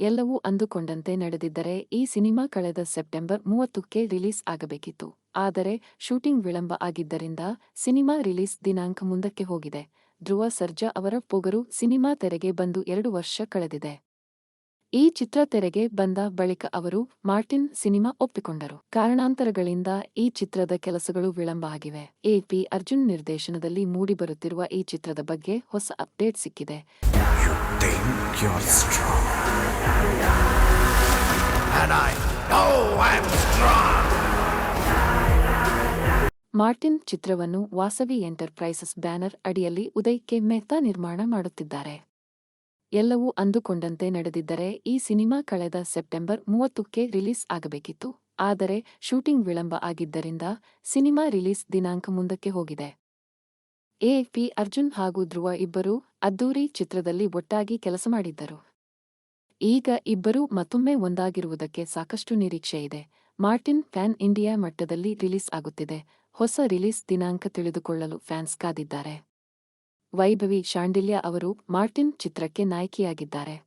ಎಲ್ಲವೂ ಅಂದುಕೊಂಡಂತೆ ನಡೆದಿದ್ದರೆ ಈ ಸಿನಿಮಾ ಕಳೆದ ಸೆಪ್ಟೆಂಬರ್ ಮೂವತ್ತಕ್ಕೆ ರಿಲೀಸ್ ಆಗಬೇಕಿತ್ತು. ಆದರೆ ಶೂಟಿಂಗ್ ವಿಳಂಬ ಆಗಿದ್ದರಿಂದ ಸಿನಿಮಾ ರಿಲೀಸ್ ದಿನಾಂಕ ಮುಂದಕ್ಕೆ ಹೋಗಿದೆ. ಧ್ರುವ ಸರ್ಜಾ ಅವರ ಪೊಗರು ಸಿನಿಮಾ ತೆರೆಗೆ ಬಂದು ಎರಡು ವರ್ಷ ಕಳೆದಿದೆ. ಈ ಚಿತ್ರ ತೆರೆಗೆ ಬಂದ ಬಳಿಕ ಅವರು ಮಾರ್ಟಿನ್ ಸಿನಿಮಾ ಒಪ್ಪಿಕೊಂಡರು. ಕಾರಣಾಂತರಗಳಿಂದ ಈ ಚಿತ್ರದ ಕೆಲಸಗಳು ವಿಳಂಬ ಆಗಿವೆ. ಎಪಿ ಅರ್ಜುನ್ ನಿರ್ದೇಶನದಲ್ಲಿ ಮೂಡಿಬರುತ್ತಿರುವ ಈ ಚಿತ್ರದ ಬಗ್ಗೆ ಹೊಸ ಅಪ್ಡೇಟ್ ಸಿಕ್ಕಿದೆ. And I I'm strong. Martin ಚಿತ್ರವನ್ನು ವಾಸವಿ ಎಂಟರ್ಪ್ರೈಸಸ್ ಬ್ಯಾನರ್ ಅಡಿಯಲ್ಲಿ ಉದಯ್ ಕೆ ಮೆಹ್ತಾ ನಿರ್ಮಾಣ ಮಾಡುತ್ತಿದ್ದಾರೆ. ಎಲ್ಲವೂ ಅಂದುಕೊಂಡಂತೆ ನಡೆದಿದ್ದರೆ ಈ ಸಿನಿಮಾ ಕಳೆದ ಸೆಪ್ಟೆಂಬರ್ ಮೂವತ್ತಕ್ಕೆ ರಿಲೀಸ್ ಆಗಬೇಕಿತ್ತು. ಆದರೆ ಶೂಟಿಂಗ್ ವಿಳಂಬ ಆಗಿದ್ದರಿಂದ ಸಿನಿಮಾ ರಿಲೀಸ್ ದಿನಾಂಕ ಮುಂದಕ್ಕೆ ಹೋಗಿದೆ. ಎಪಿ ಅರ್ಜುನ್ ಹಾಗೂ ಧ್ರುವ ಇಬ್ಬರೂ ಅದ್ದೂರಿ ಚಿತ್ರದಲ್ಲಿ ಒಟ್ಟಾಗಿ ಕೆಲಸ ಮಾಡಿದ್ದರು. ಈಗ ಇಬ್ಬರೂ ಮತ್ತೊಮ್ಮೆ ಒಂದಾಗಿರುವುದಕ್ಕೆ ಸಾಕಷ್ಟು ನಿರೀಕ್ಷೆ ಇದೆ. ಮಾರ್ಟಿನ್ ಫ್ಯಾನ್ ಇಂಡಿಯಾ ಮಟ್ಟದಲ್ಲಿ ರಿಲೀಸ್ ಆಗುತ್ತಿದೆ. ಹೊಸ ರಿಲೀಸ್ ದಿನಾಂಕ ತಿಳಿದುಕೊಳ್ಳಲು ಫ್ಯಾನ್ಸ್ ಕಾದಿದ್ದಾರೆ. ವೈಭವಿ ಶಾಂಡಿಲ್ಯ ಅವರು ಮಾರ್ಟಿನ್ ಚಿತ್ರಕ್ಕೆ ನಾಯಕಿಯಾಗಿದ್ದಾರೆ.